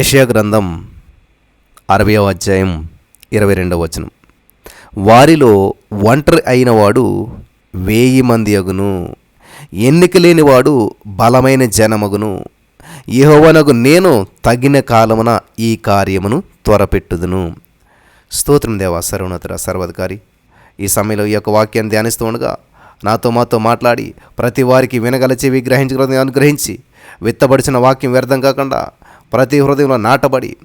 యషయా గ్రంథం అరవయో అధ్యాయం ఇరవై రెండవ వచనం. వారిలో ఒంటరి అయినవాడు వేయి మంది అగును. ఎన్నిక లేనివాడు బలమైన జనమగును. యెహోవానగు నేను తగిన కాలమున ఈ కార్యమును త్వరపెట్టుదును. స్తోత్రం దేవా సర్వోన్నతుర సర్వాధికారి. ఈ సమయంలో ఈ యొక్క వాక్యాన్ని ధ్యానిస్తూ ఉండగా నాతో మాతో మాట్లాడి ప్రతి వారికి వినగల చెవి అనుగ్రహించి విత్తబడిచిన వాక్యం వ్యర్థం కాకుండా ప్రతి హృదయంలో నాటబడి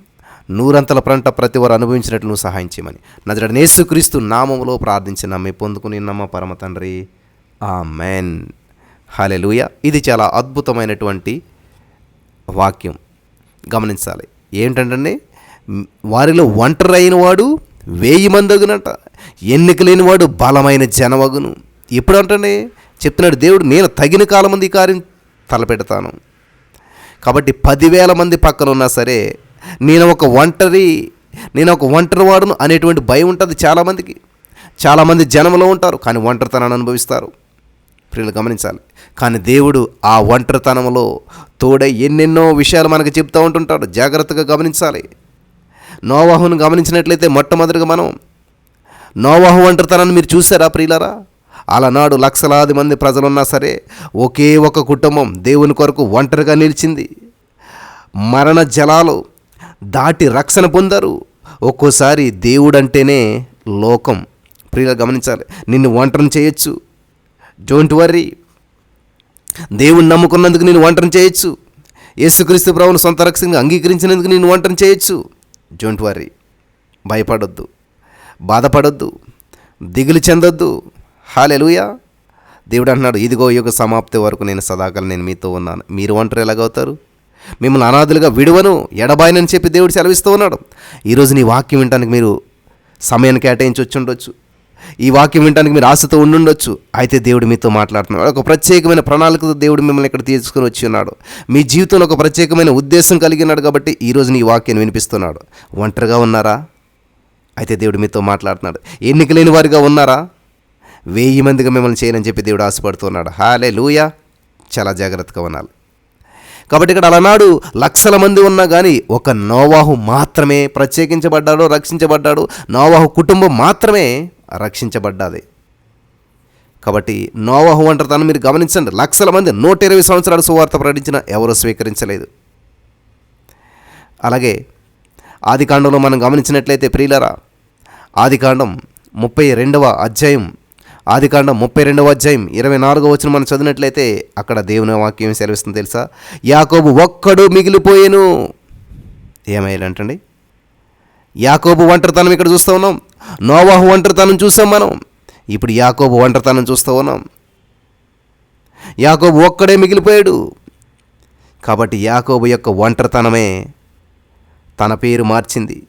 నూరంతల ప్రంట ప్రతి వారు అనుభవించినట్లు నువ్వు సహాయం చేయమని. నజర నేసుక్రీస్తు నామములో ప్రార్థించి నమ్మి పొందుకుని నమ్మ పరమ తండ్రి. ఆ మెన్ హలెలుయ ఇది చాలా అద్భుతమైనటువంటి వాక్యం. గమనించాలి. ఏంటంటే వారిలో ఒంటరి అయిన వాడు వేయి మందగునట. ఎన్నిక లేనివాడు బలమైన జనవగును ఎప్పుడు అంటే చెప్తున్నాడు దేవుడు నేను తగిన కాలం మంది ఈ కార్యం తలపెడతాను. కాబట్టి పదివేల మంది పక్కన ఉన్నా సరే నేను ఒక ఒంటరి నేను ఒక ఒంటరి వాడును అనేటువంటి భయం ఉంటుంది చాలామందికి. చాలామంది జనంలో ఉంటారు కానీ ఒంటరితనాన్ని అనుభవిస్తారు. ప్రియులు గమనించాలి. కానీ దేవుడు ఆ ఒంటరితనంలో తోడై ఎన్నెన్నో విషయాలు మనకు చెప్తూ ఉంటుంటాడు. జాగ్రత్తగా గమనించాలి. నోవాహును గమనించినట్లయితే మొట్టమొదటిగా మనం నోవాహు ఒంటరితనాన్ని మీరు చూసారా ప్రియులరా? అలనాడు లక్షలాది మంది ప్రజలున్నా సరే ఒకే ఒక కుటుంబం దేవుని కొరకు ఒంటరిగా నిలిచింది. మరణ జలాలు దాటి రక్షణ పొందరు. ఒక్కోసారి దేవుడంటేనే లోకం. ప్రియులు గమనించాలి. నిన్ను ఒంటరిని చేయొచ్చు. డోంట్ వర్రీ దేవుని నమ్ముకున్నందుకు నేను ఒంటరిని చేయొచ్చు. యేసుక్రీస్తు ప్రభువును సొంత రక్షణగా అంగీకరించినందుకు నేను ఒంటరిని చేయొచ్చు. డోంట్ వర్రీ భయపడొద్దు. బాధపడొద్దు. దిగులు చెందొద్దు. హాలెలుయా. దేవుడు అంటున్నాడు ఇదిగో యుగ సమాప్తి వరకు నేను సదాకాలం నేను మీతో ఉన్నాను. మీరు ఒంటరి ఎలాగవుతారు? మిమ్మల్ని అనాథులుగా విడువను ఎడబాయనని చెప్పి దేవుడు సెలవిస్తూ ఉన్నాడు. ఈరోజు నీ వాక్యం వినడానికి మీరు సమయాన్ని కేటాయించి వచ్చి ఉండొచ్చు ఈ వాక్యం వినడానికి మీరు ఆశతో ఉండుండొచ్చు. అయితే దేవుడు మీతో మాట్లాడుతున్నాడు. ఒక ప్రత్యేకమైన ప్రణాళికతో దేవుడు మిమ్మల్ని ఇక్కడ తీసుకుని వచ్చి ఉన్నాడు. మీ జీవితంలో ఒక ప్రత్యేకమైన ఉద్దేశం కలిగి ఉన్నాడు కాబట్టి ఈరోజు నీ వాక్యాన్ని వినిపిస్తున్నాడు. ఒంటరిగా ఉన్నారా? అయితే దేవుడు మీతో మాట్లాడుతున్నాడు. ఎన్నిక లేని వారిగా ఉన్నారా? వెయ్యి మందిగా మిమ్మల్ని చేయనని చెప్పి దేవుడు ఆశపడుతున్నాడు. హాలే లూయా చాలా జాగ్రత్తగా ఉండాలి. కాబట్టి ఇక్కడ అలనాడు లక్షల మంది ఉన్నా కానీ ఒక నోవాహు మాత్రమే ప్రత్యేకించబడ్డాడు రక్షించబడ్డాడు నోవాహు కుటుంబం మాత్రమే రక్షించబడ్డాది. కాబట్టి నోవాహు ఒంటరితనం మీరు గమనించండి లక్షల మంది నూట ఇరవై సంవత్సరాలు సువార్త ప్రకటించిన ఎవరూ స్వీకరించలేదు. అలాగే ఆదికాండంలో మనం గమనించినట్లయితే ప్రియులరా ఆదికాండం ముప్పై రెండవ అధ్యాయం ఆదికాండం ముప్పై రెండవ అధ్యాయం ఇరవై నాలుగవ వచ్చిన మనం చదివినట్లయితే అక్కడ దేవుని వాక్యం సెలవిస్తుంది తెలుసా? యాకోబు ఒక్కడు మిగిలిపోయాను. ఏమయ్యాడంటండి యాకోబు ఒంటరితనం ఇక్కడ చూస్తూ ఉన్నాం. నోవాహు ఒంటరితనం చూసాం మనం. ఇప్పుడు యాకోబు ఒంటరితనం చూస్తూ ఉన్నాం. యాకోబు ఒక్కడే మిగిలిపోయాడు. కాబట్టి యాకోబు యొక్క ఒంటరితనమే తన పేరు మార్చింది.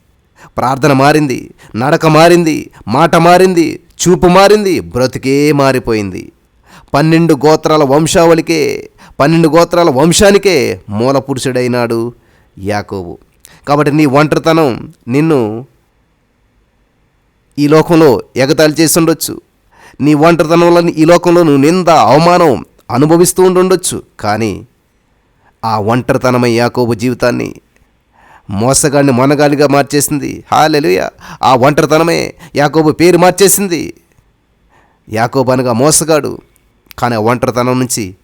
ప్రార్థన మారింది. నడక మారింది. మాట మారింది. చూపు మారింది బ్రతికే మారిపోయింది. పన్నెండు గోత్రాల వంశావళికే పన్నెండు గోత్రాల వంశానికే మూల పురుషుడైనాడు యాకోబు. కాబట్టి నీ ఒంటరితనం నిన్ను ఈ లోకంలో ఎగతాళి చేసి ఉండొచ్చు. నీ ఒంటరితనంలో ఈ లోకంలో నువ్వు నింద అవమానం అనుభవిస్తూ ఉండుండొచ్చు. కానీ ఆ ఒంటరితనమై యాకోబు జీవితాన్ని మోసగాడిని మొనగాలిగా మార్చేసింది. హాలెలుయ. ఆ ఒంటరితనమే యాకోబు పేరు మార్చేసింది. యాకోబు అనగా మోసగాడు. కానీ ఆ ఒంటరితనం నుంచి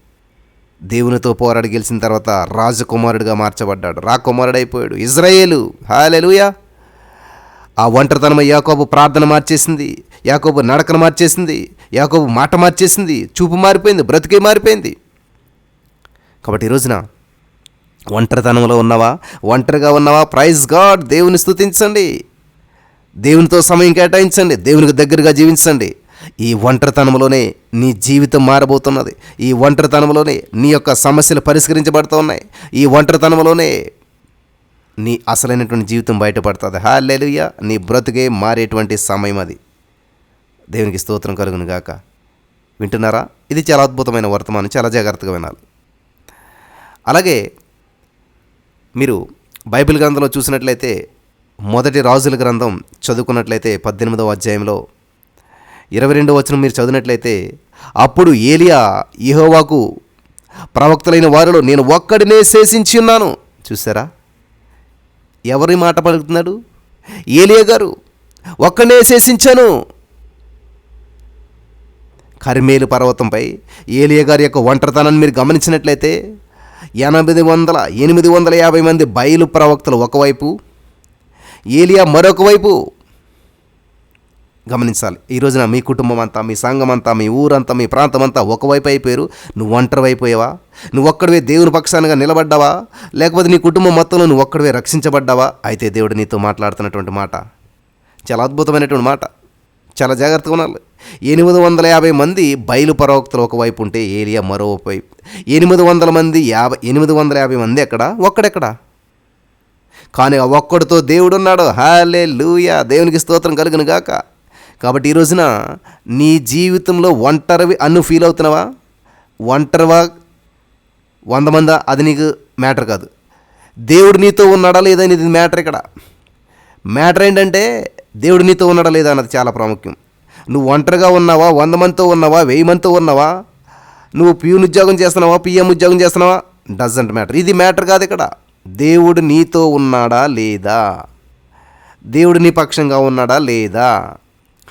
దేవునితో పోరాడి గెలిచిన తర్వాత రాజకుమారుడిగా మార్చబడ్డాడు. రాకుమారుడైపోయాడు ఇజ్రాయేలు. హాలెలుయా. ఆ ఒంటరితనం యాకోబు ప్రార్థన మార్చేసింది. యాకోబు నడకను మార్చేసింది. యాకోబు మాట మార్చేసింది. చూపు మారిపోయింది. బ్రతికే మారిపోయింది. కాబట్టి ఈ రోజున ఒంటరితనంలో ఉన్నావా? ఒంటరిగా ఉన్నవా? ప్రైజ్ గాడ్ దేవుని స్థుతించండి దేవునితో సమయం కేటాయించండి. దేవునికి దగ్గరగా జీవించండి. ఈ ఒంటరితనంలోనే నీ జీవితం మారబోతున్నది. ఈ ఒంటరితనంలోనే నీ యొక్క సమస్యలు పరిష్కరించబడుతూ ఉన్నాయి ఈ ఒంటరితనంలోనే నీ అసలైనటువంటి జీవితం బయటపడుతుంది. హాలెలుయ నీ బ్రతుకే మారేటువంటి సమయం అది. దేవునికి స్తోత్రం కలుగును గాక. వింటున్నారా? ఇది చాలా అద్భుతమైన వర్తమానం. చాలా జాగ్రత్తగా వినాలి. అలాగే మీరు బైబిల్ గ్రంథంలో చూసినట్లయితే మొదటి రాజుల గ్రంథం చదువుకున్నట్లయితే పద్దెనిమిదవ అధ్యాయంలో ఇరవై రెండవ వచనం మీరు చదివినట్లయితే అప్పుడు ఏలియా ఇహోవాకు ప్రవక్తలైన వారిలో నేను ఒక్కడినే శేషించి ఉన్నాను. చూసారా ఎవరి మాట పలుకుతున్నాడు? ఏలియా గారు ఒక్కనే శేషించాను. కరిమేలు పర్వతంపై ఏలియా గారి యొక్క ఒంటరితనాన్ని మీరు గమనించినట్లయితే ఎనిమిది వందల ఎనిమిది వందల యాభై మంది బయలు ప్రవక్తలు ఒకవైపు ఏలియా మరొక వైపు. గమనించాలి ఈ రోజున మీ కుటుంబం అంతా మీ సంఘం అంతా మీ ఊరంతా మీ ప్రాంతం అంతా ఒకవైపు అయిపోయారు. నువ్వు ఒంటరి అయిపోయావా? నువ్వు ఒక్కడివే దేవుని పక్షానగా నిలబడ్డావా? లేకపోతే నీ కుటుంబం మొత్తంలో నువ్వు ఒక్కడివే రక్షించబడ్డావా? అయితే దేవుడు నీతో మాట్లాడుతున్నటువంటి మాట చాలా అద్భుతమైనటువంటి మాట. చాలా జాగ్రత్తగా ఉండాలి. ఎనిమిది వందల యాభై మంది బయలు పరవక్తలు ఒకవైపు ఉంటే ఏరియా మరోవైపు ఎనిమిది వందల మంది యాభై ఎనిమిది వందల యాభై మంది ఎక్కడ? ఒక్కడెక్కడ? కానీ ఆ ఒక్కడితో దేవుడు ఉన్నాడు హాలే లూయా దేవునికి స్తోత్రం కలుగును గాక. కాబట్టి ఈ రోజున నీ జీవితంలో ఒంటరివి అన్ను ఫీల్ అవుతున్నావా? ఒంటరివా? వంద మందా? అది నీకు మ్యాటర్ కాదు. దేవుడు నీతో ఉన్నాడా లేదా అనేది మ్యాటర్ ఇక్కడ. మ్యాటర్ ఏంటంటే దేవుడు నీతో ఉన్నాడా లేదా అన్నది చాలా ప్రాముఖ్యం. నువ్వు ఒంటరిగా ఉన్నావా? వంద మందితో ఉన్నావా? వెయ్యి మందితో ఉన్నావా? నువ్వు పియూన్ ఉద్యోగం చేస్తున్నావా? పిఎం ఉద్యోగం చేస్తున్నావా? డజంట్ మ్యాటర్ ఇది మ్యాటర్ కాదు ఇక్కడ. దేవుడు నీతో ఉన్నాడా లేదా? దేవుడు నీ పక్షంగా ఉన్నాడా లేదా?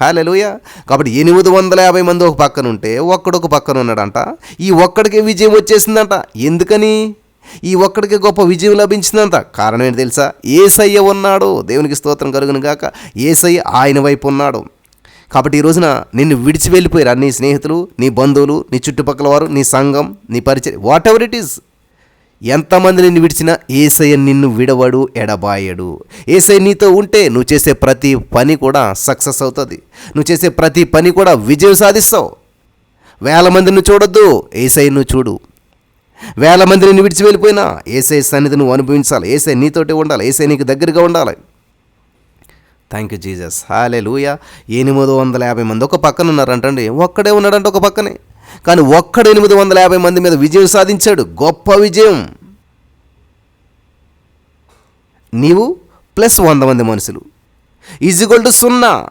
హాలెలుయ కాబట్టి ఎనిమిది వందల యాభై మంది ఒక పక్కన ఉంటే ఒక్కడొక పక్కన ఉన్నాడంట. ఈ ఒక్కడికే విజయం వచ్చేసిందంట. ఎందుకని? ఈ ఒక్కడికే గొప్ప విజయం లభించిందంట. కారణం ఏంటి తెలుసా? ఏసయ్య ఉన్నాడు. దేవునికి స్తోత్రం కలుగును గాక. ఏసయ్య ఆయన వైపు ఉన్నాడు. కాబట్టి ఈ రోజున నిన్ను విడిచి వెళ్ళిపోయారు నీ స్నేహితులు నీ బంధువులు నీ చుట్టుపక్కల వారు నీ సంఘం నీ పరిచయం వాట్ ఎవర్ ఇట్ ఈస్ ఎంతమంది నిన్ను విడిచినా ఏసయ్య నిన్ను విడవడు ఎడబాయడు. ఏసయ్య నీతో ఉంటే నువ్వు చేసే ప్రతి పని కూడా సక్సెస్ అవుతుంది. నువ్వు చేసే ప్రతి పని కూడా విజయం సాధిస్తావు. వేల మందిని చూడొద్దు ఏసయ్య నువ్వు చూడు. వేల మంది నిన్ను విడిచి వెళ్ళిపోయినా ఏసఐ సన్నిధి నువ్వు అనుభవించాలి. ఏసై నీతోటి ఉండాలి. ఏసై నీకు దగ్గరగా ఉండాలి. థ్యాంక్ యూ జీజస్ హాలే లూయ ఎనిమిది వందల యాభై మంది ఒక పక్కన ఉన్నారంటండి ఒక్కడే ఉన్నాడంటే ఒక పక్కనే. కానీ ఒక్కడ ఎనిమిది వందల యాభై మంది మీద విజయం సాధించాడు. గొప్ప విజయం. నీవు ప్లస్ వంద మంది మనుషులు. ఈజ్ఈక్వల్ టు సున్నా.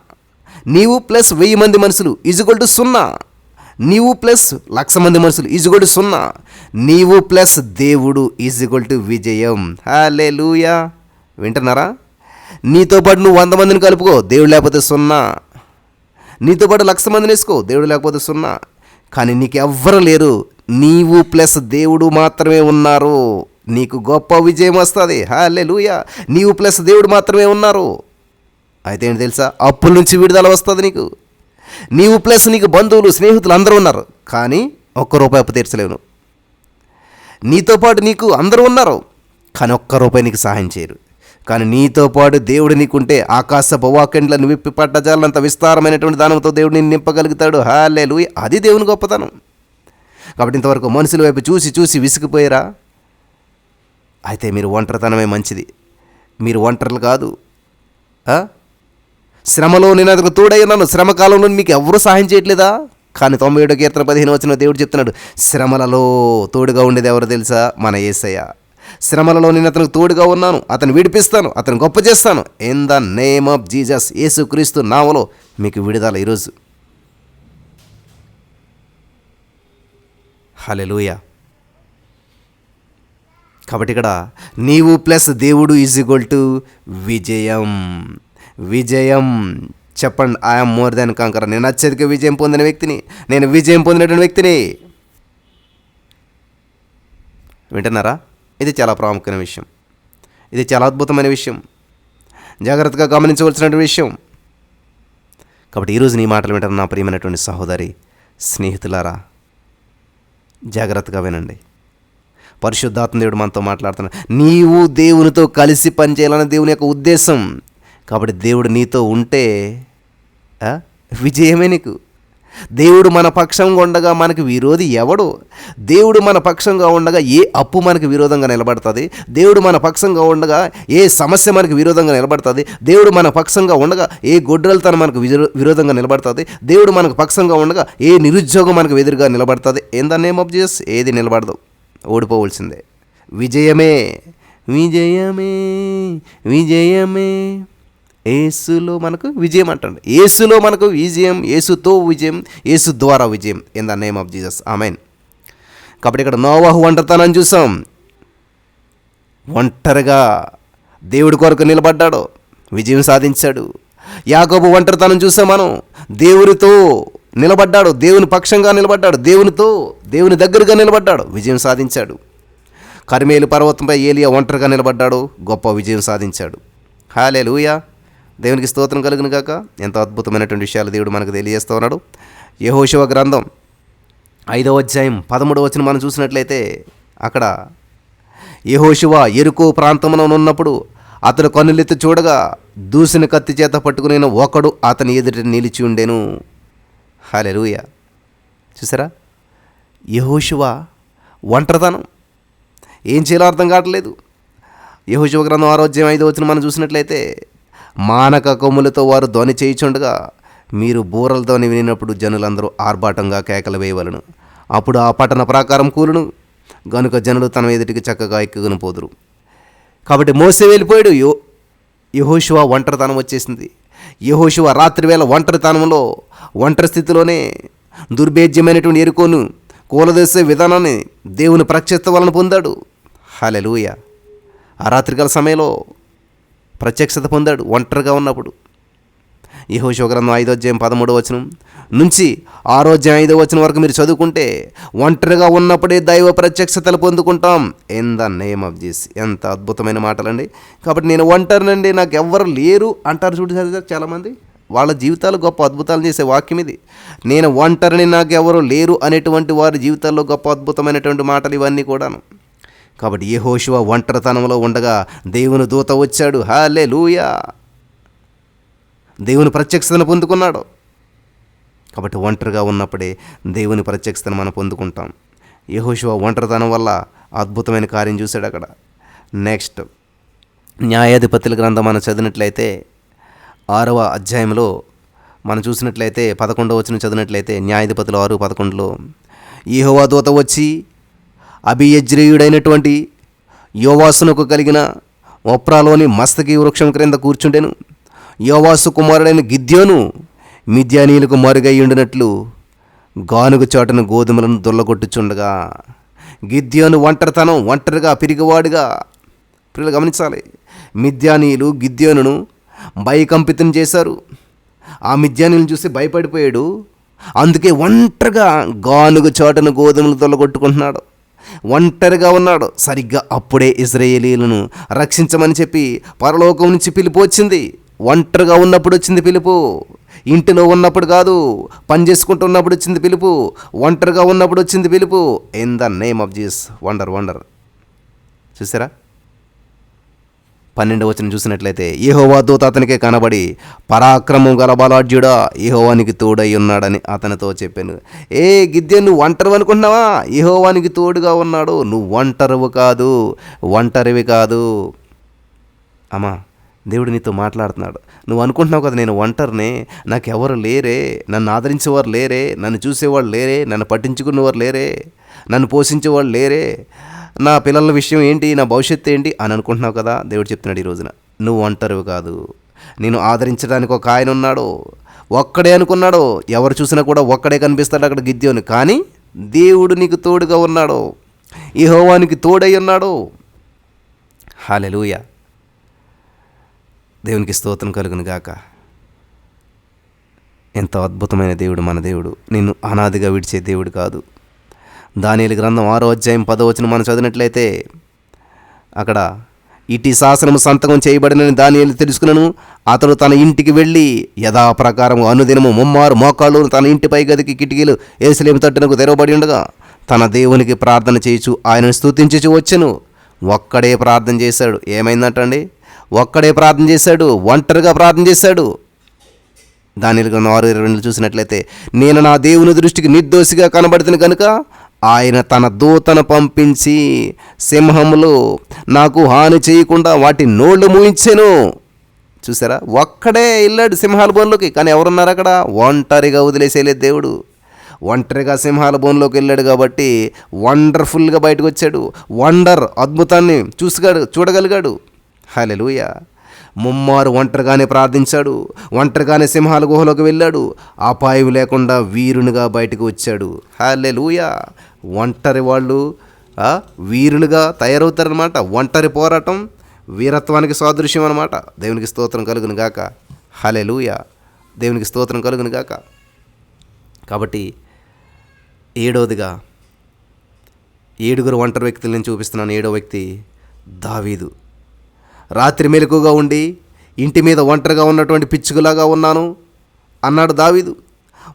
నీవు ప్లస్ వెయ్యి మంది మనుషులు. ఈజ్ఈక్వల్ టు సున్నా. నీవు ప్లస్ లక్ష మంది మనుషులు ఈజ్గోల్ టు సున్నా. నీవు ప్లస్ దేవుడు ఈజ్గోల్ టు విజయం. హాలే లూయా వింటున్నారా? నీతో పాటు నువ్వు వంద మందిని కలుపుకో దేవుడు లేకపోతే సున్నా. నీతో పాటు లక్ష మందిని వేసుకో దేవుడు లేకపోతే సున్నా. కానీ నీకు ఎవ్వరు లేరు. నీవు ప్లస్ దేవుడు మాత్రమే ఉన్నారు. నీకు గొప్ప విజయం వస్తుంది. హాలే లూయా నీవు ప్లస్ దేవుడు మాత్రమే ఉన్నారు. అయితే ఏంటి తెలుసా? అప్పుల నుంచి విడుదల వస్తుంది నీకు. నీవు ప్లస్ నీకు బంధువులు స్నేహితులు అందరూ ఉన్నారు కానీ ఒక్క రూపాయి అప్పు తీర్చలేవు నీతో పాటు నీకు అందరూ ఉన్నారు కానీ ఒక్క రూపాయి నీకు సహాయం చేయరు. కానీ నీతో పాటు దేవుడు నీకుంటే ఆకాశ భవాకెండ్లను విప్పి పట్టజాలంత విస్తారమైనటువంటి దానంతో దేవుడు నిన్ను నింపగలుగుతాడు. హాలేలు అది దేవుని గొప్పతనం. కాబట్టి ఇంతవరకు మనుషుల వైపు చూసి చూసి విసిగిపోయారా? అయితే మీరు ఒంటరితనమే మంచిది. మీరు ఒంటరులు కాదు. శ్రమలో నేను అతను తోడై ఉన్నాను. శ్రమ మీకు ఎవరూ సహాయం చేయట్లేదా? కానీ తొంభై ఏడో కీర్తన పదిహేను వచ్చిన దేవుడు చెప్తున్నాడు శ్రమలలో తోడుగా ఉండేది ఎవరు తెలుసా? మన ఏసయ్య. శ్రమలలో నేను అతనికి తోడుగా ఉన్నాను అతను విడిపిస్తాను అతను గొప్ప చేస్తాను. In the name of Jesus యేసుక్రీస్తు నామలో మీకు విడుదల ఈరోజు హలెలూయా కాబట్టి ఇక్కడ నీవు ప్లస్ దేవుడు ఈజ్ ఈక్వల్ టు విజయం. విజయం. చెప్పండి ఐఎమ్ మోర్ దాన్ కాంకర్ నేను అత్యధిక విజయం పొందిన వ్యక్తిని. నేను విజయం పొందినటువంటి వ్యక్తిని. వింటున్నారా? ఇది చాలా ప్రాముఖ్యమైన విషయం. ఇది చాలా అద్భుతమైన విషయం. జాగ్రత్తగా గమనించవలసినటువంటి విషయం. కాబట్టి ఈరోజు నీ మాటలు వింటారు నా ప్రియమైనటువంటి సహోదరి స్నేహితులారా జాగ్రత్తగా వినండి. పరిశుద్ధాత్మ దేవుడు మనతో మాట్లాడుతున్నాడు. నీవు దేవునితో కలిసి పనిచేయాలన్న దేవుని యొక్క ఉద్దేశం కాబట్టి దేవుడు నీతో ఉంటే విజయమే నీకు. దేవుడు మన పక్షంగా ఉండగా మనకు విరోధి ఎవడు? దేవుడు మన పక్షంగా ఉండగా ఏ అప్పు మనకు విరోధంగా నిలబడుతుంది? దేవుడు మన పక్షంగా ఉండగా ఏ సమస్య మనకు విరోధంగా నిలబడుతుంది? దేవుడు మన పక్షంగా ఉండగా ఏ గొడ్రలతనం మనకు విరోధంగా నిలబడుతుంది? దేవుడు మనకు పక్షంగా ఉండగా ఏ నిరుద్యోగం మనకు ఎదురుగా నిలబడుతుంది? ఏందా నేమ్ ఆఫ్ జీసస్ ఏది నిలబడదు. ఓడిపోవలసిందే. విజయమే విజయమే విజయమే. ఏసులో మనకు విజయం అంటాడు. ఏసులో మనకు విజయం ఏసుతో విజయం ఏసు ద్వారా విజయం. In the name of Jesus amen కాబట్టి ఇక్కడ నోవాహు ఒంటరితనం చూసాం. ఒంటరిగా దేవుడి కొరకు నిలబడ్డాడు. విజయం సాధించాడు. యాకోబు ఒంటరితనం చూసాం మనం. దేవునితో నిలబడ్డాడు. దేవుని పక్షంగా నిలబడ్డాడు. దేవునితో దేవుని దగ్గరగా నిలబడ్డాడు. విజయం సాధించాడు. కర్మేలు పర్వతంపై ఏలియా ఒంటరిగా నిలబడ్డాడు. గొప్ప విజయం సాధించాడు. హాలే లూయా దేవునికి స్తోత్రం కలుగును కాక ఎంతో అద్భుతమైనటువంటి విషయాలు దేవుడు మనకు తెలియజేస్తూ ఉన్నాడు. యహోశివ గ్రంథం ఐదవ అధ్యాయం పదమూడవ వచ్చిన మనం చూసినట్లయితే అక్కడ యహోశివ ఎరుకో ప్రాంతంలో ఉన్నప్పుడు అతడు కన్నులెత్తి చూడగా దూసిన కత్తి చేత పట్టుకుని ఒకడు అతని ఎదుట నిలిచి ఉండెను. రూయ చూసారా? యహోశివ ఒంటరితనం. ఏం చేయాలో అర్థం కావట్లేదు. యహోశివ గ్రంథం ఆరోగ్యం ఐదో వచ్చిన మనం చూసినట్లయితే మానక కొమ్ములతో వారు ధ్వని చేయుచుండగా మీరు బూరల ధ్వని వినినప్పుడు జనులందరూ ఆర్భాటంగా కేకలు వేయవలను. అప్పుడు ఆ పట్టణ ప్రాకారం కూలును. గనుక జనులు తన ఎదుటికి చక్కగా ఎక్కుగును పోదురు. కాబట్టి మోసే వెళ్ళిపోయాడు. యో యహోశివ ఒంటరితనం వచ్చేసింది. యహోశివ రాత్రివేళ ఒంటరితనంలో ఒంటరి స్థితిలోనే దుర్భేద్యమైనటువంటి ఎరుకోను కూలదేసే విధానాన్ని దేవుని ప్రత్యక్షత వలన పొందాడు. హాలెలూయ ఆ రాత్రికాల సమయంలో ప్రత్యక్షత పొందాడు ఒంటరిగా ఉన్నప్పుడు. యహోశివ గ్రంథం ఐదో అధ్యాయం పదమూడవ వచనం నుంచి ఆరో అధ్యాయం ఐదో వచనం వరకు మీరు చదువుకుంటే ఒంటరిగా ఉన్నప్పుడే దైవ ప్రత్యక్షతలు పొందుకుంటాం. In the name of Jesus ఎంత అద్భుతమైన మాటలండి. కాబట్టి నేను ఒంటరినండి నాకు ఎవ్వరు లేరు అంటారు చూడు చాలామంది. వాళ్ళ జీవితాలు గొప్ప అద్భుతాలు చేసే వాక్యం ఇది. నేను ఒంటరిని నాకు ఎవరు లేరు అనేటువంటి వారి జీవితాల్లో గొప్ప అద్భుతమైనటువంటి మాటలు ఇవన్నీ కూడాను. కాబట్టి ఏ ఒంటరితనంలో ఉండగా దేవుని దూత వచ్చాడు. హాలే లూయా దేవుని ప్రత్యక్షతను పొందుకున్నాడు. కాబట్టి ఒంటరిగా ఉన్నప్పుడే దేవుని ప్రత్యక్షతను మనం పొందుకుంటాం. యహోశివ ఒంటరితనం వల్ల అద్భుతమైన కార్యం చూశాడు అక్కడ. నెక్స్ట్ న్యాయాధిపతుల గ్రంథం మనం చదివినట్లయితే ఆరవ అధ్యాయంలో మనం చూసినట్లయితే పదకొండవ వచ్చిన చదివినట్లయితే న్యాయాధిపతులు ఆరు పదకొండులో ఈహోవా దూత వచ్చి అభియజ్రేయుడైనటువంటి యోవాసునకు కలిగిన ఒప్రాలోని మస్తకి వృక్షం క్రింద కూర్చుండెను. యోవాసు కుమారుడైన గిద్యోను మిద్యానీయులకు మారుగై ఉండినట్లు గానుగ చాటున గోధుమలను దొల్లగొట్టుచుండగా గిద్యోను ఒంటరితనం ఒంటరిగా పిరిగివాడుగా. పిల్లలు గమనించాలి మిద్యానీయులు గిద్యోనును భయకంపితం చేశారు. ఆ మిద్యానీయులను చూసి భయపడిపోయాడు. అందుకే ఒంటరిగా గానుగ చాటున గోధుమలు దొల్లగొట్టుకుంటున్నాడు. ఒంటరిగా ఉన్నాడు. సరిగ్గా అప్పుడే ఇజ్రాయేలీలను రక్షించమని చెప్పి పరలోకం నుంచి పిలుపు వచ్చింది. ఒంటరిగా ఉన్నప్పుడు వచ్చింది పిలుపు. ఇంటిలో ఉన్నప్పుడు కాదు పని చేసుకుంటున్నప్పుడు వచ్చింది పిలుపు. ఒంటరిగా ఉన్నప్పుడు వచ్చింది పిలుపు. In the name of Jesus wonder wonder చూసారా? పన్నెండు వచ్చిన చూసినట్లయితే ఏహోవా దూత అతనికే కనబడి పరాక్రమం గల బలాఢ్యుడా ఏహోవానికి తోడై ఉన్నాడని అతనితో చెప్పాను. ఏ గిద్దె నువ్వు ఒంటరు అనుకుంటున్నావా? ఏహోవానికి తోడుగా ఉన్నాడు. నువ్వు ఒంటరివి కాదు ఒంటరివి కాదు. అమ్మా దేవుడు నీతో మాట్లాడుతున్నాడు. నువ్వు అనుకుంటున్నావు కదా నేను ఒంటరిని? నాకు లేరే? నన్ను ఆదరించేవారు లేరే? నన్ను చూసేవాళ్ళు లేరే? నన్ను పట్టించుకునేవారు లేరే? నన్ను పోషించేవాళ్ళు లేరే? నా పిల్లల విషయం ఏంటి? నా భవిష్యత్తు ఏంటి? అని అనుకుంటున్నావు కదా? దేవుడు చెప్తున్నాడు ఈ రోజున. నువ్వు ఒంటరివి కాదు. నేను ఆదరించడానికి ఒక ఆయన ఉన్నాడు. ఒక్కడే అనుకున్నాడు. ఎవరు చూసినా కూడా ఒక్కడే కనిపిస్తాడు అక్కడ గిద్యోని. కానీ దేవుడు నీకు తోడుగా ఉన్నాడు. ఈ హోవానికి తోడై ఉన్నాడు. హాలెలూయ దేవునికి స్తోత్రం కలుగును గాక. ఎంత అద్భుతమైన దేవుడు మన దేవుడు. నిన్ను అనాదిగా విడిచే దేవుడు కాదు. దానిల గ్రంథం ఆరో అధ్యాయం పదో మనం చదివినట్లయితే అక్కడ ఇటీ శాసనము సంతకం చేయబడినని దానియలు తెలుసుకున్నాను అతడు తన ఇంటికి వెళ్ళి యథాప్రకారము అనుదినము ముమ్మారు మోకాళ్ళు తన ఇంటిపై గదికి కిటికీలు ఏసులేమి తట్టునకు తెరవబడి ఉండగా తన దేవునికి ప్రార్థన చేయొచ్చు ఆయనను స్తుతించుచు వచ్చెను. ఒక్కడే ప్రార్థన చేశాడు. ఏమైందటండి? ఒక్కడే ప్రార్థన చేశాడు. ఒంటరిగా ప్రార్థన చేశాడు. దాని ఆరు ఇరవై చూసినట్లయితే నేను నా దేవుని దృష్టికి నిర్దోషిగా కనబడుతుంది కనుక ఆయన తన దూతను పంపించి సింహములు నాకు హాని చేయకుండా వాటి నోళ్ళు మూయించాను. చూసారా? ఒక్కడే వెళ్ళాడు సింహాల బోన్లోకి కానీ ఎవరున్నారు అక్కడ? ఒంటరిగా వదిలేసేలేదు దేవుడు. ఒంటరిగా సింహాల బోన్లోకి వెళ్ళాడు కాబట్టి వండర్ఫుల్గా బయటకు వచ్చాడు. వండర్ అద్భుతాన్ని చూసిగాడు చూడగలిగాడు. హలెలుయ ముమ్మారు ఒంటరిగానే ప్రార్థించాడు. ఒంటరిగానే సింహాల గుహలోకి వెళ్ళాడు. అపాయం లేకుండా వీరునిగా బయటకు వచ్చాడు. హలెలుయా ఒంటరి వాళ్ళు వీరులుగా తయారవుతారనమాట ఒంటరి పోరాటం వీరత్వానికి సాదృశ్యం అనమాట దేవునికి స్తోత్రం కలుగును గాక. హలే దేవునికి స్తోత్రం కలుగును గాక. కాబట్టి ఏడవదిగా ఏడుగురు ఒంటరి వ్యక్తులు చూపిస్తున్నాను. ఏడో వ్యక్తి దావీదు. రాత్రి మెలకుగా ఉండి ఇంటి మీద ఒంటరిగా ఉన్నటువంటి పిచ్చుకలాగా ఉన్నాను అన్నాడు దావీదు.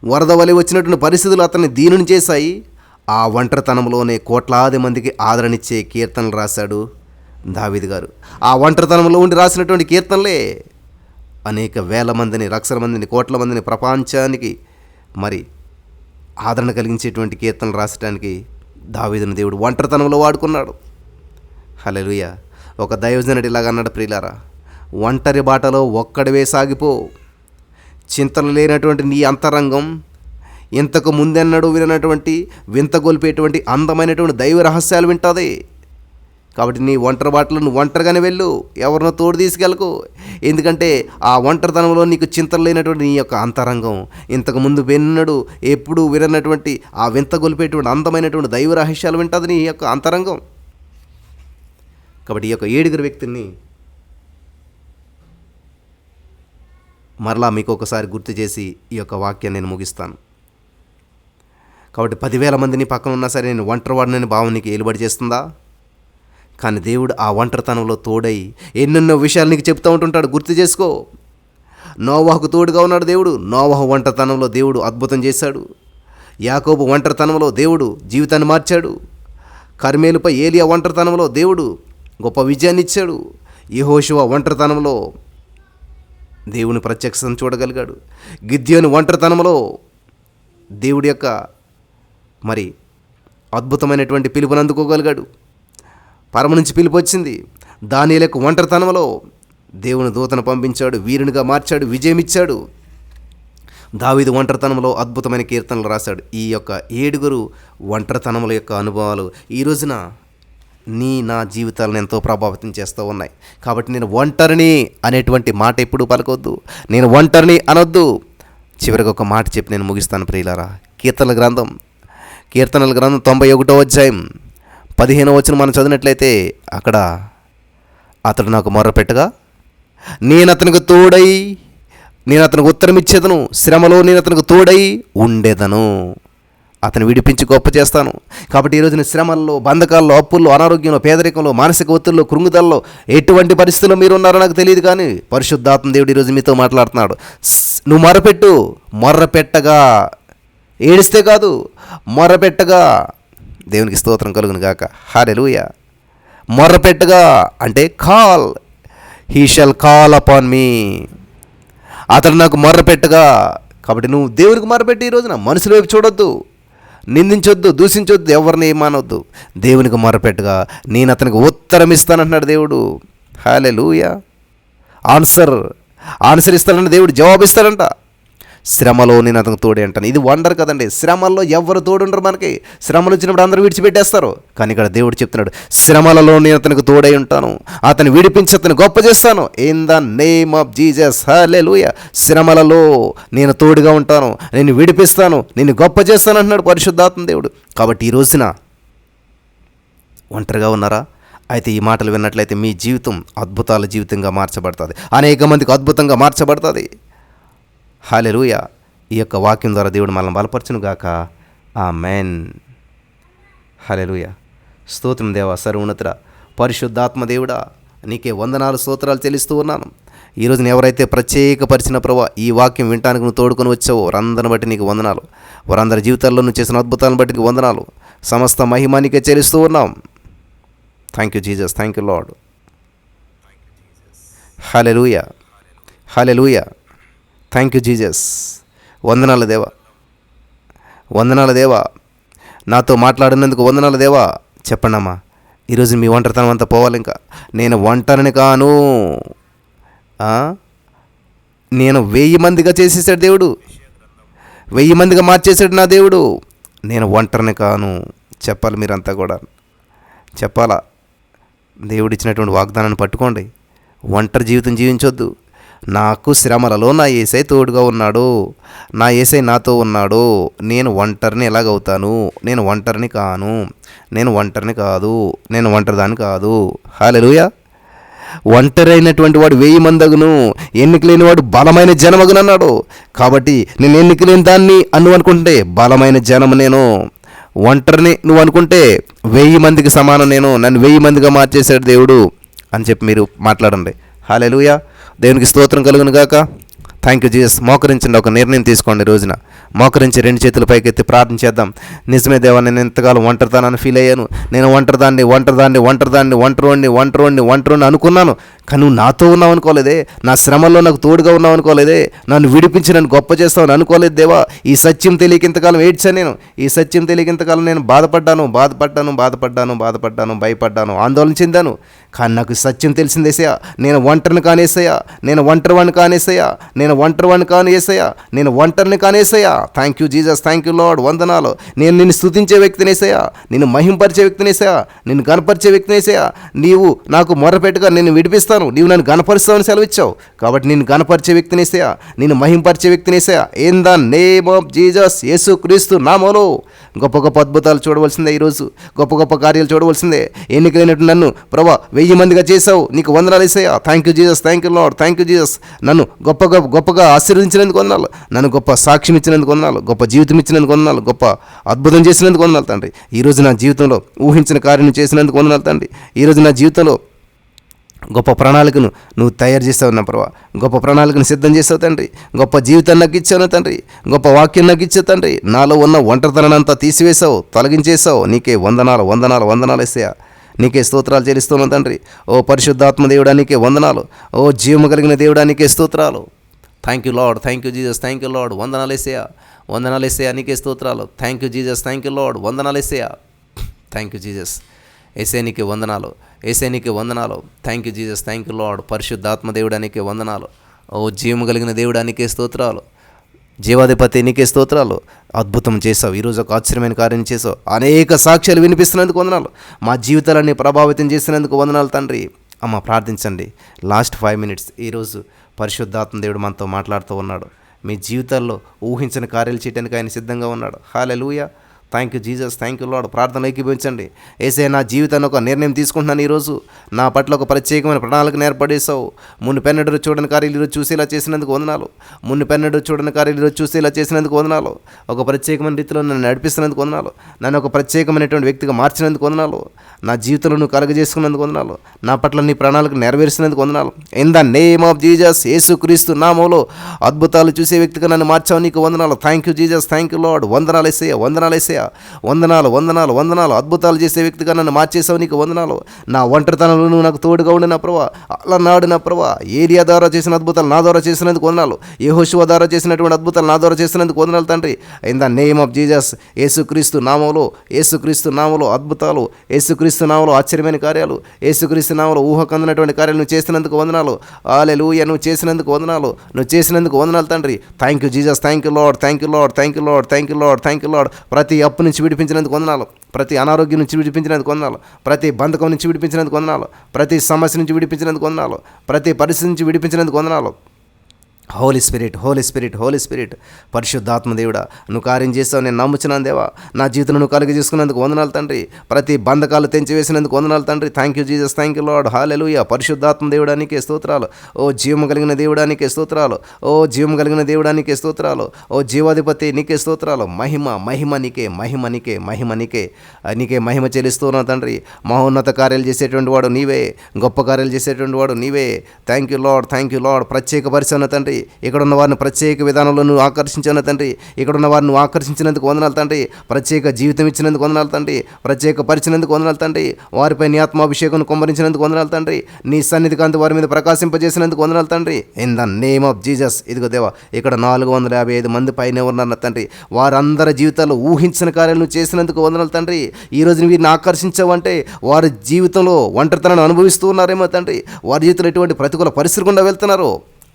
వరద వలి వచ్చినటువంటి పరిస్థితులు అతన్ని దీనుని చేశాయి. ఆ ఒంటరితనంలోనే కోట్లాది మందికి ఆదరణిచ్చే కీర్తనలు రాశాడు దావిద్ గారు. ఆ ఒంటరితనంలో ఉండి రాసినటువంటి కీర్తనలే అనేక వేల మందిని లక్షల మందిని కోట్ల మందిని ప్రపంచానికి మరి ఆదరణ కలిగించేటువంటి కీర్తనలు రాసడానికి దావీదుని దేవుడు ఒంటరితనంలో వాడుకున్నాడు. హలెలుయ ఒక దైవజనుడు ఇలాగ అన్నాడు ప్రియులారా ఒంటరి బాటలో ఒక్కడివే సాగిపో. చింతలు లేనటువంటి నీ అంతరంగం ఇంతకు ముందెన్నడూ వినటువంటి వింతగొల్పేటువంటి అందమైనటువంటి దైవ రహస్యాలు వింటుంది కాబట్టి నీ ఒంటరి బాటలో నువ్వు ఒంటరిగానే వెళ్ళు. ఎవరినో తోడు తీసుకెళ్ళకు. ఎందుకంటే ఆ ఒంటరితనంలో నీకు చింతలు లేనటువంటి నీ యొక్క అంతరంగం. ఇంతకు ముందు విన్నడు ఎప్పుడు విననటువంటి ఆ వింత గొలిపేటువంటి అందమైనటువంటి దైవ రహస్యాలు వింటుంది నీ యొక్క అంతరంగం. కాబట్టి ఈ యొక్క ఏడుగురు వ్యక్తిని మరలా మీకు ఒకసారి గుర్తు చేసి ఈ యొక్క వాక్యాన్ని నేను ముగిస్తాను. కాబట్టి పదివేల మందిని పక్కన ఉన్నా సరే నేను ఒంటరివాడినని భావం నీకు ఏలుబడి చేస్తుందా? కానీ దేవుడు ఆ ఒంటరితనంలో తోడై ఎన్నెన్నో విషయాలు నీకు చెప్తూ ఉంటుంటాడు గుర్తు చేసుకో. నోవాహకు తోడుగా ఉన్నాడు దేవుడు నోవాహు ఒంటరితనంలో దేవుడు అద్భుతం చేశాడు. యాకోబు ఒంటరితనంలో దేవుడు జీవితాన్ని మార్చాడు. కర్మేలుపై ఏలియా ఒంటరితనంలో దేవుడు గొప్ప విజయాన్ని ఇచ్చాడు. యహోశివ ఒంటరితనంలో దేవుని ప్రత్యక్షతను చూడగలిగాడు. గిద్యోని ఒంటరితనంలో దేవుడి యొక్క మరి అద్భుతమైనటువంటి పిలుపుని అందుకోగలిగాడు. పరమ నుంచి పిలుపు వచ్చింది. దానిలకు ఒంటరితనంలో దేవుని దూతను పంపించాడు వీరునిగా మార్చాడు విజయం ఇచ్చాడు దావీదు ఒంటరితనంలో అద్భుతమైన కీర్తనలు రాశాడు. ఈ యొక్క ఏడుగురు ఒంటరితనముల యొక్క అనుభవాలు ఈ రోజున నీ నా జీవితాలను ఎంతో ప్రభావితం చేస్తూ ఉన్నాయి. కాబట్టి నేను ఒంటరిని అనేటువంటి మాట ఎప్పుడు పలకొద్దు నేను ఒంటరిని అనొద్దు. చివరికి ఒక మాట చెప్పి నేను ముగిస్తాను ప్రియులారా. కీర్తనల గ్రంథం కీర్తనల గ్రంథం తొంభై ఒకటో అధ్యాయం. పదిహేను వచ్చిన మనం చదివినట్లయితే అక్కడ అతడు నాకు మొర్రపెట్టగా నేను అతనికి తోడై నేను అతనికి ఉత్తరం ఇచ్చేదను శ్రమలో నేను అతనికి తోడై ఉండేదను. అతను విడిపించి గొప్ప చేస్తాను. కాబట్టి ఈరోజు శ్రమల్లో బంధకాల్లో అప్పుల్లో అనారోగ్యంలో పేదరికంలో మానసిక ఒత్తిడిలో కృంగుదల్లో ఎటువంటి పరిస్థితుల్లో మీరు ఉన్నారో నాకు తెలియదు కానీ పరిశుద్ధాత్మ దేవుడు ఈరోజు మీతో మాట్లాడుతున్నాడు. నువ్వు మొరపెట్టు మొర్రపెట్టగా ఏడిస్తే కాదు మొర్రపెట్టగా దేవునికి స్తోత్రం కలుగును గాక. హారెలుయ మొర్రపెట్టగా అంటే call he shall call upon me అతడు నాకు మొర్రపెట్టగా కాబట్టి నువ్వు దేవునికి మొర్రపెట్టి ఈ రోజున మనుషుల వైపు చూడొద్దు నిందించొద్దు దూషించొద్దు ఎవరిని ఏమానొద్దు. దేవునికి మొర్రపెట్టగా నేను అతనికి ఉత్తరం ఇస్తానంటున్నాడు దేవుడు. హాలే లూయా ఆన్సర్ ఆన్సర్ ఇస్తానంటే దేవుడు జవాబిస్తాడంట. శ్రమలో నేను అతను తోడే అంటాను. ఇది వండర్ కదండి. శ్రమల్లో ఎవరు తోడుండరు మనకి. శ్రమలు వచ్చినప్పుడు అందరూ విడిచిపెట్టేస్తారు. కానీ ఇక్కడ దేవుడు చెప్తున్నాడు శ్రమలలో నేను అతనికి తోడై ఉంటాను. అతను విడిపించి అతను గొప్ప చేస్తాను. In the name of Jesus హలే శ్రమలలో నేను తోడుగా ఉంటాను. నేను విడిపిస్తాను. నేను గొప్ప చేస్తాను అంటున్నాడు పరిశుద్ధాత్మ దేవుడు. కాబట్టి ఈ రోజున ఒంటరిగా ఉన్నారా? అయితే ఈ మాటలు విన్నట్లయితే మీ జీవితం అద్భుతాల జీవితంగా మార్చబడుతుంది. అనేక మందికి అద్భుతంగా మార్చబడుతుంది. హాలెలూయ ఈ యొక్క వాక్యం ద్వారా దేవుడు మనల్ని బలపరచును గాక. ఆ మెన్ హాలెలూయ స్తోత్రం దేవా సర్వోన్నతుడ పరిశుద్ధాత్మ దేవుడా నీకే వందనాలు స్తోత్రాలు చెల్లిస్తూ ఉన్నాను. ఈరోజు ఎవరైతే ప్రత్యేకపరిచిన ప్రభా ఈ వాక్యం వినటానికి నువ్వు తోడుకొని వచ్చావో వారందరిని బట్టి నీకు వందనాలు. వారందరి జీవితాల్లో నువ్వు చేసిన అద్భుతాలను బట్టి నీకు వందనాలు. సమస్త మహిమానికే చెల్లిస్తూ ఉన్నాం. Thank you Jesus thank you Lord hallelujah hallelujah thank you Jesus వందనాల దేవా. వందనాల దేవా. నాతో మాట్లాడినందుకు వందనాల దేవా. చెప్పండమ్మా ఈరోజు మీ ఒంటరితనం అంతా పోవాలి ఇంకా. నేను ఒంటరిని కాను. నేను వెయ్యి మందిగా చేసేసాడు దేవుడు. వెయ్యి మందిగా మార్చేశాడు నా దేవుడు. నేను ఒంటరిని కాను. చెప్పాలి మీరంతా కూడా. చెప్పాలా? దేవుడిచ్చినటువంటి వాగ్దానాన్ని పట్టుకోండి. ఒంటరి జీవితం జీవించొద్దు. నాకు శ్రమలలో నా ఏసై తోడుగా ఉన్నాడు. నా ఏసై నాతో ఉన్నాడు. నేను ఒంటరిని ఎలాగవుతాను? నేను ఒంటరిని కాను. నేను ఒంటరిని కాదు. నేను ఒంటరిదాన్ని కాదు. హాలెలుయా ఒంటరి అయినటువంటి వాడు వెయ్యి మందగును. ఎన్నికలేని వాడు బలమైన జనమగును అన్నాడు. కాబట్టి నేను ఎన్నికలేని దాన్ని అను అనుకుంటే బలమైన జనము నేను. ఒంటరిని నువ్వు అనుకుంటే వెయ్యి మందికి సమానం నేను. నన్ను వెయ్యి మందిగా మార్చేశాడు దేవుడు అని చెప్పి మీరు మాట్లాడండి. హాలెలుయా దేవునికి స్తోత్రం కలుగును గాక. థ్యాంక్ యూ జీసస్ మోకరించండి. ఒక నిర్ణయం తీసుకోండి రోజున. మోకరించి రెండు చేతులు పైకెత్తి ప్రార్థన చేద్దాం. నిజమే దేవా నేను ఎంతకాలం ఒంటరిదానని ఫీల్ అయ్యాను. నేను ఒంటరిదాన్ని ఒంటరిదాన్ని ఒంటరిదాన్ని ఒంటరోడిని ఒంటరోడిని ఒంటరోడిని అనుకున్నాను. కానీ నువ్వు నాతో ఉన్నావు అనుకోలేదే. నా శ్రమలో నాకు తోడుగా ఉన్నావు అనుకోలేదే. నన్ను విడిపించి నన్ను గొప్ప చేస్తావని అనుకోలేదు దేవా. ఈ సత్యం తెలియక ఇంతకాలం ఏడ్చాను నేను. ఈ సత్యం తెలియక ఇంతకాలం నేను బాధపడ్డాను బాధపడ్డాను బాధపడ్డాను బాధపడ్డాను భయపడ్డాను ఆందోళన చెందాను. కానీ నాకు సత్యం తెలిసిందేసయ్యా నేను ఒంటరిని కానేసయ్యా నేను ఒంటరివాడిని కానేసయ్యా నేను ఒంటరివాడిని కానేసయ్యా నేను ఒంటరిని కానేసయ్యా thank you Jesus thank you Lord వందనాలు. నేను నిన్ను స్తుతించే వ్యక్తినేసయ్యా నిన్ను మహింపరిచే వ్యక్తినేసయ్యా నిన్ను గనపరిచే వ్యక్తినేసయ్యా నీవు నాకు మొరపెట్టుగా నేను విడిపిస్తాను. నీవు నన్ను గనపరుస్తావని సెలవిచ్చావు. కాబట్టి నేను గనపరిచే వ్యక్తినేసయ్యా నిన్ను మహింపరిచే వ్యక్తినేసయ్యా in the name of Jesus యేసు క్రీస్తు నామలో గొప్ప గొప్ప అద్భుతాలు చూడవలసిందే ఈరోజు. గొప్ప గొప్ప కార్యాలు చూడవలసిందే. ఎన్నికలైనట్టు నన్ను ప్రభా వెయ్యి మందిగా చేసావు నీకు వందనాలు వేసాయా thank you Jesus thank you Lord thank you Jesus నన్ను గొప్పగా గొప్పగా ఆశీర్వదించినందుకు వందనాలు. నన్ను గొప్ప సాక్ష్యం ఇచ్చినందుకు వందనాలు గొప్ప జీవితం ఇచ్చినందుకు వందనాలు గొప్ప అద్భుతం చేసినందుకు వందనాలు తండ్రి. ఈరోజు నా జీవితంలో ఊహించిన కార్యం చేసినందుకు వందనాలు తండ్రి. ఈరోజు నా జీవితంలో గొప్ప ప్రణాళికను నువ్వు తయారు చేస్తావు నా ప్రభా. గొప్ప ప్రణాళికను సిద్ధం చేస్తావు తండ్రి. గొప్ప జీవితాన్ని నాకు ఇచ్చావు తండ్రి. గొప్ప వాక్యం నాకు ఇచ్చావు తండ్రి. నాలో ఉన్న ఒంటరితనంతా తీసివేశావు తొలగించేసావు నీకే వందనాలు వందనాలు వందనాలు వేసాయా నీకే స్తోత్రాలు చెల్లిస్తున్నాను తండ్రి. ఓ పరిశుద్ధాత్మ దేవుడానికే వందనాలు. ఓ జీవము కలిగిన దేవుడానికే స్తోత్రాలు. Thank you Lord thank you Jesus thank you Lord వందనాలు వేసేయా నీకే స్తోత్రాలు thank you Jesus thank you Lord వందనాలు థ్యాంక్ యూ జీజస్ ఏసేనికి వందనాలు ఏసేనికి వందనాలు thank you Jesus thank you Lord పరిశుద్ధాత్మ దేవుడానికి వందనాలు ఓ జీవము కలిగిన దేవుడానికే స్తోత్రాలు జీవాధిపతి నీకే స్తోత్రాలు అద్భుతం చేసావు. ఈరోజు ఒక ఆశ్చర్యమైన కార్యం చేసావు. అనేక సాక్ష్యాలు వినిపిస్తున్నందుకు వందనాలు. మా జీవితాలన్నీ ప్రభావితం చేసినందుకు వందనాలు తండ్రి. అమ్మ ప్రార్థించండి. లాస్ట్ ఫైవ్ మినిట్స్ ఈరోజు పరిశుద్ధాత్మ దేవుడు మనతో మాట్లాడుతూ ఉన్నాడు. మీ జీవితాల్లో ఊహించిన కార్యాలు చేయడానికి ఆయన సిద్ధంగా ఉన్నాడు. Hallelujah thank you Jesus thank you Lord ప్రార్థన ఏకీభవించండి. ఏసే నా జీవితాన్ని ఒక నిర్ణయం తీసుకుంటున్నాను ఈరోజు. నా పట్ల ఒక ప్రత్యేకమైన ప్రణాళికను ఏర్పడేశావు మున్ను పెన్నడు చూడని కార్యాలు ఈరోజు చూసేలా చేసినందుకు వందనాలు. మున్ను పెన్నడు చూడని కార్యాలు ఈరోజు చూసేలా చేసినందుకు వందనాలు. ఒక ప్రత్యేకమైన రీతిలో నన్ను నడిపిస్తున్నందుకు వందనాలు. నన్ను ఒక ప్రత్యేకమైనటువంటి వ్యక్తిగా మార్చినందుకు వందనాలు. నా జీవితంలో నువ్వు కలగజేసుకున్నందుకు వందనాలు. నా పట్ల నీ ప్రణాళిక నెరవేర్చినందుకు వందనాలు. In the name of Jesus యేసు క్రీస్తు నామంలో అద్భుతాలు చూసే వ్యక్తిగా నన్ను మార్చావు నీకు వందనాలు. Thank you Jesus thank you Lord వందనాలు వేసేయ వందనాలు వేసేయ వందనాలు వందనాలు వందనాలు. అద్భుతాలు చేసే వ్యక్తిగా నన్ను మార్చేసావు నీకు వందనాలు. నా ఒంటరితనంలో నువ్వు నాకు తోడుగా ఉండి నా ప్రభా అలా నాడు నా ప్రభా. ఏరియా ద్వారా చేసిన అద్భుతాలు నా ద్వారా చేసినందుకు వందనాలు. ఏ హోషువ ద్వారా చేసినటువంటి అద్భుతాలు నా ద్వారా చేసినందుకు వందనాలు తండ్రి. In the name of Jesus యేసుక్రీస్తు నామంలో యేసుక్రీస్తు నామంలో అద్భుతాలు యేసుక్రీస్తు నామంలో ఆశ్చర్యమైన కార్యాలు యేసుక్రీస్తు నామంలో ఊహకందినటువంటి కార్యాలు నువ్వు చేసినందుకు వందనాలు. ఆలెలూయ నువ్వు చేసినందుకు వందనాలు. నువ్వు చేసినందుకు వందనాలు తండ్రి. Thank you Jesus thank you Lord thank you Lord thank you Lord thank you Lord thank you Lord ప్రతి అప్పు నుంచి విడిపించినందుకు వందనాలు. ప్రతి అనారోగ్యం నుంచి విడిపించినందుకు వందనాలు. ప్రతి బంధకం నుంచి విడిపించినందుకు వందనాలు. ప్రతి సమస్య నుంచి విడిపించినందుకు వందనాలు. ప్రతి పరిస్థితి నుంచి విడిపించినందుకు వందనాలు. Holy spirit holy spirit holy spirit. పరిశుద్ధాత్మ దేవుడా నువ్వు కార్యం చేస్తావు నేను నమ్ముచున్నాను దేవా. నా జీవితంలో నువ్వు కలిగి చేసుకున్నందుకు వందనాలు తండ్రి. ప్రతి బంధకాలు తెంచివేసినందుకు వందనాలు తండ్రి. Thank you Jesus thank you Lord hallelujah పరిశుద్ధాత్మ దేవుడానికి స్తోత్రాలు. ఓ జీవం కలిగిన దేవుడానికి స్తోత్రాలు. ఓ జీవం కలిగిన దేవుడానికి స్తోత్రాలు. ఓ జీవాధిపతి నీకే స్తోత్రాలు. మహిమ మహిమ నీకే మహిమ నీకే మహిమ నీకే. నీకే మహిమ చెల్లిస్తున్నావు తండ్రి. మహోన్నత కార్యాలు చేసేటువంటి వాడు నీవే. గొప్ప కార్యాలు చేసేటువంటి వాడు నీవే. Thank you Lord thank you lord ప్రత్యేక పరిశోధన తండ్రి. ఇక్కడ ఉన్న వారిని ప్రత్యేక విధానంలో నువ్వు ఆకర్షించాను తండ్రి. ఇక్కడ ఉన్న వారిని నువ్వు ఆకర్షించినందుకు వందనాలు తండ్రి. ప్రత్యేక జీవితం ఇచ్చినందుకు వందనాలు తండ్రి. ప్రత్యేక పరిచినందుకు వందనాలు తండ్రి. వారిపై నీ ఆత్మాభిషేకం కుమ్మరించినందుకు వందనాలు తండ్రి. నీ సన్నిధి కాంతి వారి మీద ప్రకాశింపజేసినందుకు వందనాలు తండ్రి. In the name of Jesus ఇదిగో దేవా ఇక్కడ నాలుగు వందల యాభై ఐదు మంది పైన ఉన్నారు తండ్రి. వారందరి జీవితాల్లో ఊహించిన కార్యాలు చేసినందుకు వందనాలు తండ్రి. ఈ వీరిని ఆకర్షించావంటే వారి జీవితంలో ఒంటరితనాన్ని అనుభవిస్తూ ఉన్నారేమో తండ్రి. వారి జీవితంలో ఎటువంటి ప్రతికూల పరిస్థితి గుండా వెళ్తున్నారు?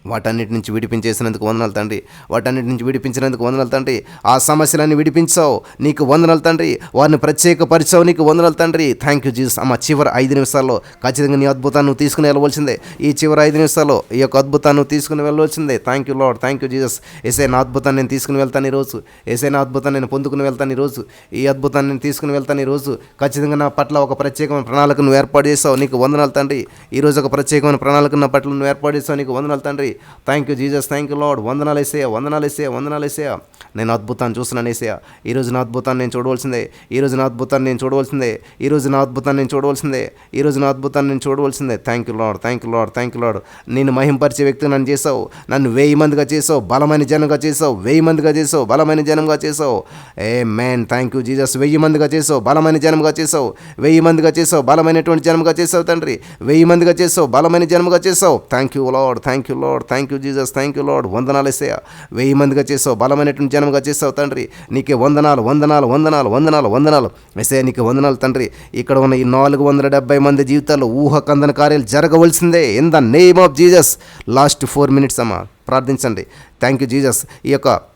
వాటన్నిటి నుంచి విడిపించేసినందుకు వందనాలు తండ్రి. వాటన్నిటి నుంచి విడిపించినందుకు వందనాలు తండ్రి. ఆ సమస్యలన్నీ విడిపించావు నీకు వందనాలు తండ్రి. వారిని ప్రత్యేకపరిచావు నీకు వందనాలు తండ్రి. థ్యాంక్ యూ జీసస్ అమ్మ చివరి ఐదు నిమిషాల్లో ఖచ్చితంగా నీ అద్భుతాన్ని నువ్వు తీసుకుని వెళ్ళవలసిందే. ఈ చివరి ఐదు నిమిషాల్లో ఈ యొక్క అద్భుతాన్ని నువ్వు తీసుకుని వెళ్ళవలసిందే. Thank you Lord thank you Jesus ఏసే నా అద్భుతాన్ని నేను తీసుకుని వెళ్తాను ఈరోజు. ఏసే నా అద్భుతాన్ని నేను పొందుకుని వెళ్తాను ఈరోజు. ఈ అద్భుతాన్ని నేను తీసుకుని వెళ్తాను ఈరోజు. ఖచ్చితంగా నా పట్ల ఒక ప్రత్యేకమైన ప్రణాళిక నువ్వు ఏర్పాటు చేసావు నీకు వందనాలు తండ్రి. ఈరోజు ఒక ప్రత్యేకమైన ప్రణాళిక నా పట్ల నువ్వు ఏర్పాటు చేసావు నీకు వందనాలు తండ్రి. Thank you Jesus thank you Lord వందనాలు వేసేయ వందనాలు వేసేయ వందనాలు వేసేయ నేను అద్భుతాన్ని చూస్తున్నాను వేసేయ ఈరోజు నా అద్భుతాన్ని నేను చూడవలసిందే ఈరోజు నా అద్భుతాన్ని నేను చూడవలసిందే ఈరోజు నా అద్భుతాన్ని నేను చూడవలసిందే ఈరోజు నా అద్భుతాన్ని నేను చూడవలసిందే thank you Lord thank you Lord thank you lord నేను మహింపరిచే వ్యక్తి నన్ను చేసావు నన్ను వెయ్యి మందిగా చేసావు బలమైన జనంగా చేసావు వెయ్యి మందిగా చేసావు బలమైన జనంగా చేసావు ఏ మ్యాన్ థ్యాంక్ యూ జీజస్ వెయ్యి మందిగా చేసావు బలమైన జనంగా చేసావు వెయ్యి మందిగా చేసావు బలమైనటువంటి జనంగా చేసావు తండ్రి వెయ్యి మందిగా చేసావు బలమైన జనంగా చేసావు thank you Lord thank you Lord thank you Jesus thank you Lord వందనాలు వేసేయ వెయ్యి మందిగా చేసావు. బలమైనటువంటి జనంగా చేసావు తండ్రి. నీకే వందనాలు వందనాలు వందనాలు వందనాలు వందనాలు. వేసే నీకు వందనాలు తండ్రి. ఇక్కడ ఉన్న ఈ నాలుగు వందల డెబ్బై మంది జీవితాల్లో ఊహ కందన కార్యాలు జరగవలసిందే. In the name of Jesus last four minutes అమ్మా. ప్రార్థించండి. థ్యాంక్ యూ జీజస్ ఈ యొక్క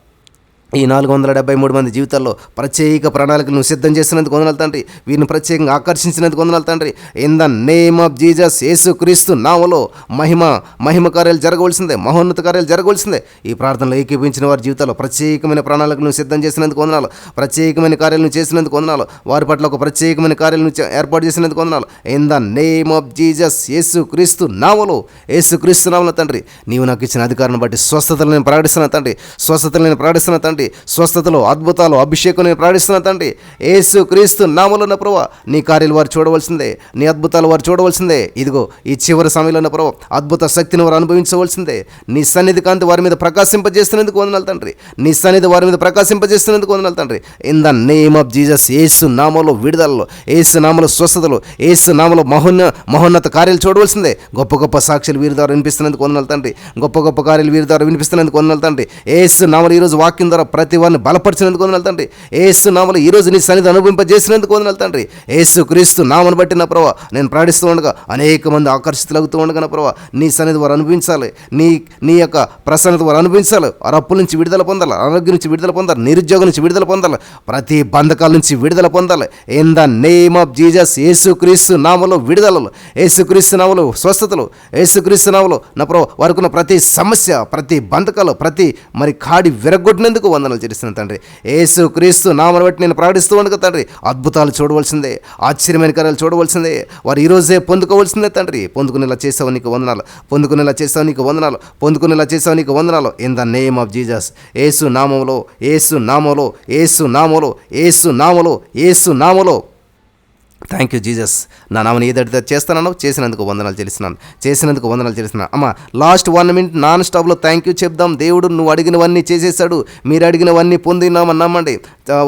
ఈ నాలుగు వందల డెబ్బై మూడు మంది జీవితాల్లో ప్రత్యేక ప్రణాళికను సిద్ధం చేసినందుకు వందనాలు తండ్రి. వీరిని ప్రత్యేకంగా ఆకర్షించినందుకు వందనాలు తండ్రి. In the name of Jesus యేసు క్రీస్తు నామలో మహిమ మహిమ కార్యాలు జరగవలసిందే మహోన్నత కార్యాలు జరగవలసిందే. ఈ ప్రార్థనలో ఏకీపించిన వారి జీవితాల్లో ప్రత్యేకమైన ప్రణాళికను సిద్ధం చేసినందుకు వందనాలు. ప్రత్యేకమైన కార్యాలను చేసినందుకు వందనాలు. వారి పట్ల ఒక ప్రత్యేకమైన కార్యాలను ఏర్పాటు చేసినందుకు వందనాలు. In the name of Jesus యేసు క్రీస్తు నామలో యేసు క్రీస్తు నామలో తండ్రి. నీవు నాకు ఇచ్చిన అధికారాన్ని బట్టి స్వస్థతలు నేను ప్రకటిస్తున్నా తండ్రి. స్వస్థతలు నేను ప్రకటిస్తున్నా తండ్రి. స్వస్థతలు అద్భుతాలు అభిషేకం నేను ప్రకటిస్తున్నా తండ్రి. ఏసు క్రీస్తు నామలున్న ఉన్న ప్రభు నీ కార్యాలు వారు చూడవలసిందే నీ అద్భుతాలు వారు చూడవలసిందే. ఇదిగో ఈ చివరి సమయంలో ఉన్న ప్రభు అద్భుత శక్తిని వారు అనుభవించవలసిందే. నీ సన్నిధి కాంతి వారి మీద ప్రకాశింపజేస్తున్నందుకు వందనాలు తండ్రి. నీ సన్నిధి వారి మీద ప్రకాశింపజేస్తున్నందుకు వందనాలు తండ్రి. In the name of Jesus యేసు నామలో విడుదలలో ఏసు నామలో స్వస్థతలు ఏసు నామలో మహోన్న మహోన్నత కార్యాలు చూడవలసిందే. గొప్ప గొప్ప సాక్షులు వీరి ద్వారా వినిపిస్తున్నందుకు వందనాలు తండ్రి. గొప్ప గొప్ప కార్యాలు వీరి ద్వారా వినిపిస్తున్నందుకు వందనాలు తండ్రి. ఏసు నామలు ఈరోజు వాక్యం ద్వారా ప్రతి వారిని బలపరిచినందుకు వందనాలు తండ్రి. ఏసు నామలు ఈరోజు నీ సన్నిధి అనుభవింపజేసినందుకు వందనాలు తండ్రి. ఏసు క్రీస్తు నామను బట్టి నా ప్రభావ నేను ప్రాణిస్తూ ఉండగా అనేక మంది ఆకర్షితులవుతూ ఉండగా నా ప్రభావ నీ సన్నిధి వారు అనుభవించాలి. నీ నీ యొక్క ప్రసన్నత వారు అనుభవించాలి. వారు అప్పుల నుంచి విడుదల పొందాలి. ఆరోగ్యం నుంచి విడుదల పొందాలి. నిరుద్యోగం నుంచి విడుదల పొందాలి. ప్రతి బంధకాల నుంచి విడుదల పొందాలి. In the name of Jesus యేసు క్రీస్తు నామలో విడుదలలు. యేసు క్రీస్తు స్వస్థతలు. యేసు క్రీస్తు నామలో నా ప్రభు వారికి ప్రతి సమస్య ప్రతి బంధకాలు ప్రతి మరి కాడి విరగొట్టినందుకు వందనలు చేస్తున్నాను తండ్రి. ఏసు క్రీస్తు నామను బట్టి నేను ప్రకటిస్తూ ఉండగా తండ్రి అద్భుతాలు చూడవలసిందే ఆశ్చర్యమైన కార్యాలు చూడవలసిందే వారు ఈరోజే పొందుకోవలసిందే పొందుకోవాల్సిందే తండ్రి. పొందుకునేలా చేసావు నీకు వందనాలు పొందుకునేలా చేసావు నీకు వందనాలు పొందుకునేలా చేసావు నీకు వందనాలు. In the name of Jesus ఏసు నామంలో ఏసు నామలో ఏసు నామములో ఏసు నామలో ఏసు నామలో. థ్యాంక్ యూ జీజస్ నా నామని ఏదైతే చేస్తానో చేసినందుకు వందనాలు చెల్లిస్తున్నాను. చేసినందుకు వందనాలు చెల్లిస్తున్నాను. అమ్మ last one minute non స్టాప్లో thank you చెప్దాం. దేవుడు నువ్వు అడిగినవన్నీ చేసేసాడు. మీరు అడిగినవన్నీ పొందినామని నమ్మండి.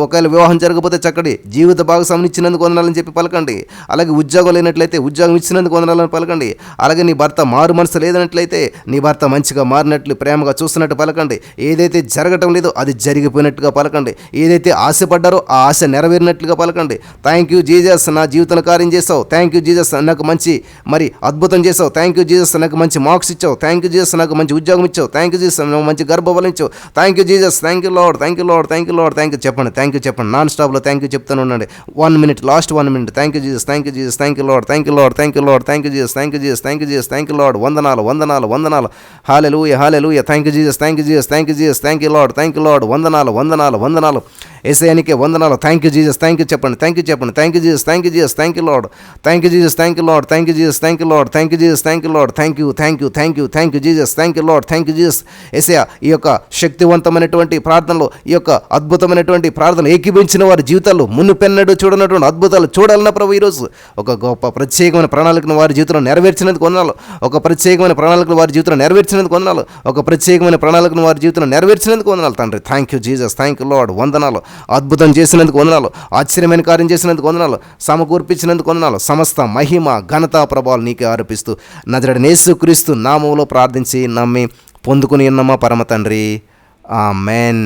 ఒకవేళ వివాహం జరగకపోతే చక్కటి జీవిత భాగస్వామిని ఇచ్చినందుకు వందనాలని చెప్పి పలకండి. అలాగే ఉద్యోగం లేనట్లయితే ఉద్యోగం ఇచ్చినందుకు వందనాలని పలకండి. అలాగే నీ భర్త మారు మనసు లేదన్నట్లయితే నీ భర్త మంచిగా మారినట్లు ప్రేమగా చూస్తున్నట్టు పలకండి. ఏదైతే జరగటం లేదో అది జరిగిపోయినట్టుగా పలకండి. ఏదైతే ఆశపడ్డారో ఆ ఆశ నెరవేరినట్లుగా పలకండి. థ్యాంక్ యూ జీజస్ నా జీవితంలో కార్యం చేసావు థ్యాంక్ యూ జీజస్ నాకు మంచి మరి అద్భుతం చేసావు థ్యాంక్ యూ జీజస్ నాకు మంచి మార్క్స్ ఇచ్చావు. థ్యాంక్ యూ జీజస్ నాకు మంచి ఉద్యోగం ఇచ్చావు. థ్యాంక్ యూ జీజస్ నాకు మంచి గర్భఫలం ఇచ్చావు. Thank you Jesus thank you Lord thank you Lord thank you Lord thank you చెప్పండి. థ్యాంక్ యూ చెప్పండి నాన్ స్టాప్లో థ్యాంక్ యూ చెప్తాను ఉండండి one minute last one minute thank you Jesus thank you Jesus thank you Lord thank you Lord thank you Lord thank you Jesus thank you Jesus thank you Jesus thank you Lord వందనాలు వందనాలు వందనాలు hallelujah hallelujah thank you Jesus thank you Jesus thank you Jesus thank you Lord thank you Lord వందనాలు వందనాలు వందనాలు ఏసయానికే వందనాలు thank you Jesus thank you చెప్పండి thank you చెప్పండి thank you Jesus thank you Jesus thank you Lord thank you Jesus thank you Lord thank you Jesus thank you Lord thank you Jesus thank you Lord thank you thank you thank you thank you Jesus thank you Lord thank you Jesus ఏసయా ఈ యొక్క శక్తివంతమైనటువంటి ప్రార్థనలో ఈ యొక్క అద్భుతమైనటువంటి ప్రార్థన ఏకీభించిన వారి జీవితాల్లో మునుపెన్నడు చూడనటువంటి అద్భుతాలు చూడాలన్న ప్రభు ఈరోజు ఒక గొప్ప ప్రత్యేకమైన ప్రణాళికను వారి జీవితంలో నెరవేర్చినందుకు వందనాలు. ఒక ప్రత్యేకమైన ప్రణాళికను వారి జీవితంలో నెరవేర్చినందుకు వందనాలు. ఒక ప్రత్యేకమైన ప్రణాళికను వారి జీవితంలో నెరవేర్చినందుకు వందనాలు. తండ్రి thank you Jesus thank you Lord వందనాలు. అద్భుతం చేసినందుకు వందనాలు. ఆశ్చర్యమైన కార్యం చేసినందుకు వందనాలు. సమకూర్పించినందుకు వందనాలు. సమస్త మహిమ ఘనత ప్రభావాలు నీకే ఆరోపిస్తూ నజరడ నేసుక్రీస్తు నామంలో ప్రార్థించి నమ్మి పొందుకుని ఉన్నమా పరమ తండ్రి? ఆ మెన్